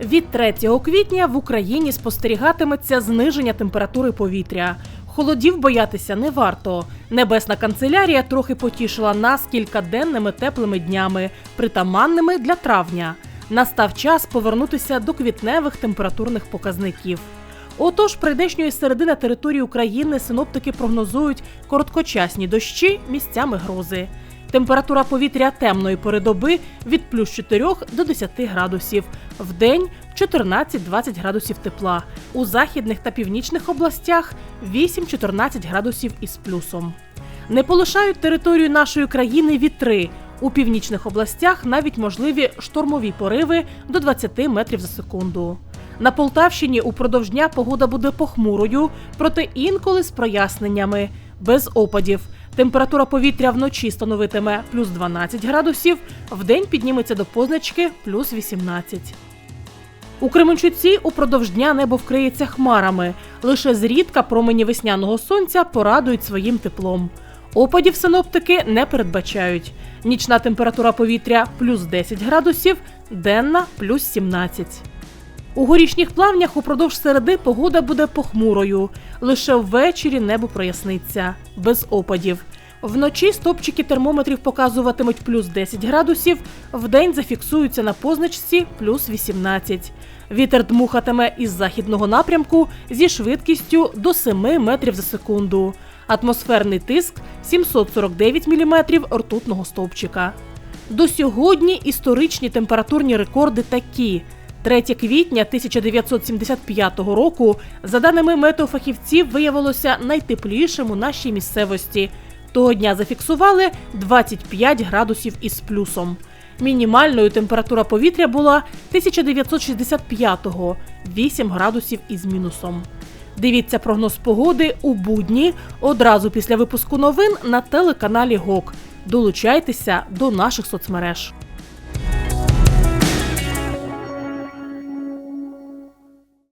Від 3 квітня в Україні спостерігатиметься зниження температури повітря. Холодів боятися не варто. Небесна канцелярія трохи потішила нас кількаденними теплими днями, притаманними для травня. Настав час повернутися до квітневих температурних показників. Отож, прийдешньої середи на території України синоптики прогнозують короткочасні дощі місцями грози. Температура повітря темної пори доби від плюс 4 до 10 градусів, в день 14-20 градусів тепла. У західних та північних областях 8-14 градусів із плюсом. Не полишають територію нашої країни вітри. У північних областях навіть можливі штормові пориви до 20 метрів за секунду. На Полтавщині упродовж дня погода буде похмурою, проте інколи з проясненнями, без опадів. Температура повітря вночі становитиме плюс 12 градусів, вдень підніметься до позначки плюс 18. У Кременчуці упродовж дня небо вкриється хмарами. Лише зрідка промені весняного сонця порадують своїм теплом. Опадів синоптики не передбачають. Нічна температура повітря плюс 10 градусів, денна плюс 17. У горішніх плавнях упродовж середи погода буде похмурою. Лише ввечері небо проясниться, без опадів. Вночі стопчики термометрів показуватимуть плюс 10 градусів, вдень зафіксуються на позначці плюс 18. Вітер дмухатиме із західного напрямку зі швидкістю до 7 метрів за секунду. Атмосферний тиск 749 мм ртутного стовпчика. До сьогодні історичні температурні рекорди такі. 3 квітня 1975 року, за даними метеофахівців, виявилося найтеплішим у нашій місцевості. Того дня зафіксували 25 градусів із плюсом. Мінімальною температура повітря була 1965-го – 8 градусів із мінусом. Дивіться прогноз погоди у будні одразу після випуску новин на телеканалі ГОК. Долучайтеся до наших соцмереж.